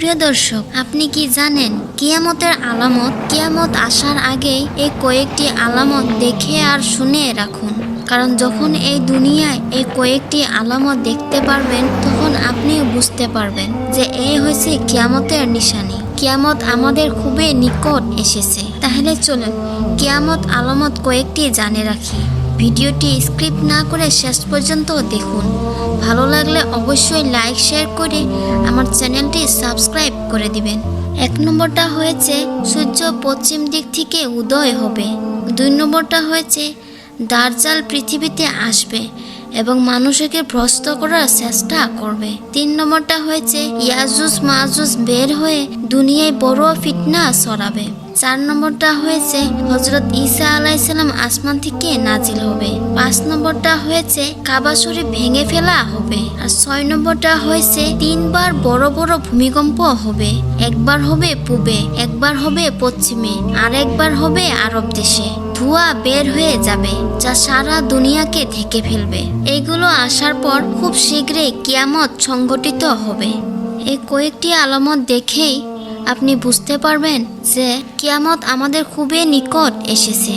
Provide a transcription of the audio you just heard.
প্রিয় দর্শক, আপনি কি জানেন কিয়ামতের আলামত? কিয়ামত আসার আগেই এই কয়েকটি আলামত দেখে আর শুনে রাখুন। কারণ যখন এই দুনিয়ায় এই কয়েকটি আলামত দেখতে পারবেন, তখন আপনিও বুঝতে পারবেন যে এই হয়েছে কিয়ামতের নিশানি। কিয়ামত আমাদের খুবই নিকট এসেছে। তাহলে চলুন, কিয়ামত আলামত কয়েকটি জানে রাখি। ভিডিওটি স্ক্রিপ্ট না করে শেষ পর্যন্ত দেখুন। ভালো লাগলে অবশ্যই লাইক, শেয়ার করে আমার চ্যানেলটি সাবস্ক্রাইব করে দিবেন। এক নম্বরটা হয়েছে, সূর্য পশ্চিম দিক থেকে উদয় হবে। দুই নম্বরটা হয়েছে, দার্জাল পৃথিবীতে আসবে এবং মানুষকে ভ্রস্ত করার চেষ্টা করবে। তিন নম্বরটা হয়েছে ইয়াজুস মাজুস বের হয়ে দুনিয়ায় বড় ফিটনা ছড়াবে। চার নম্বরটা হয়েছে হজরত ঈসা আলাইসাল্লাম আসমান থেকে নাজিল হবে। পাঁচ নম্বরটা হয়েছে কাবা ভেঙে ফেলা হবে। আর ছয় নম্বরটা হয়েছে তিনবার বড় বড় ভূমিকম্প হবে। একবার হবে পূবে, একবার হবে পশ্চিমে, আর একবার হবে আরব দেশে। ধোঁয়া বের হয়ে যাবে, যা সারা দুনিয়াকে ঢেকে ফেলবে। এগুলো আসার পর খুব শীঘ্রই কিয়ামত সংগঠিত হবে। এই কয়েকটি আলামত দেখেই আপনি বুঝতে পারবেন যে কিয়ামত আমাদের খুবই নিকট এসেছে।